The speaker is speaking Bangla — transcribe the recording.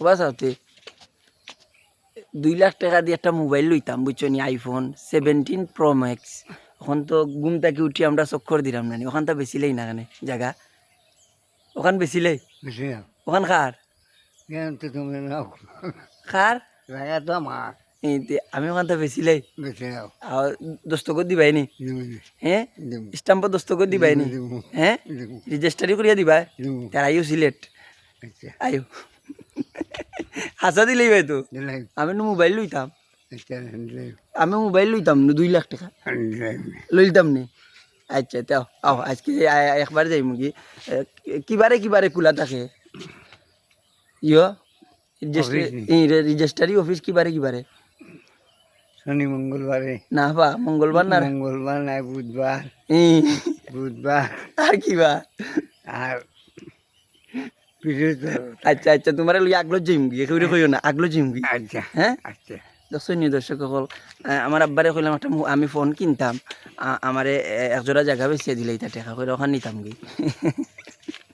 বাস হতে দুই লাখ টাকা দিয়ে একটা মোবাইল লইতাম বুঝছ নি আইফোন সেভেন্টিন প্রো ম্যাক্স ওখান তো ঘুম থেকে উঠি আমরা চক্কর দিলাম না ওখান তো বেশিলেই না কেন জায়গা ওখান বেশিলেই ওখান খার? খার? জায়গা তো আমার আমি ওখান তো বেশিলেই দিবাই নি? হ্যাঁ স্টাম্প দস্তখত দিবাই নি? হ্যাঁ রেজিস্টারি করিয়া দিবা দেবো তার আইও সিলেট আচ্ছা। আইও। হাসা দিলেই ভাই তো দিলাই আমি নো মোবাইল লইতাম আচ্ছা দিলাই আমি মোবাইল লইতাম না দুই লাখ টাকা দিলাই লইতাম নি আচ্ছা তাও আও আজকে আ- একবার যাই মুগি এ, কিবারে কিবারে খোলা থাকে ইয় অফিস নি? রেজিস্টারি অফিস কিবারে কিবারে শনি মঙ্গলবারে না বা মঙ্গলবার না মঙ্গলবার নাই বুধবার ই, বুধবার আর কিবা আর বৃহস্পতিবার আচ্ছা আচ্ছা তোমার লই আগলো জিম গিয়ে কইরে কইও না আগলো যাইমগি আচ্ছা হ্যাঁ? আচ্ছা। দর্শনীয় দর্শক সকল আমার আব্বারে কইলাম একটা আমি ফোন কিনতাম আমারে একজোড়া জায়গা বেচিয়ে দিলে এটা টেকা করে ওখানে নিতাম গি।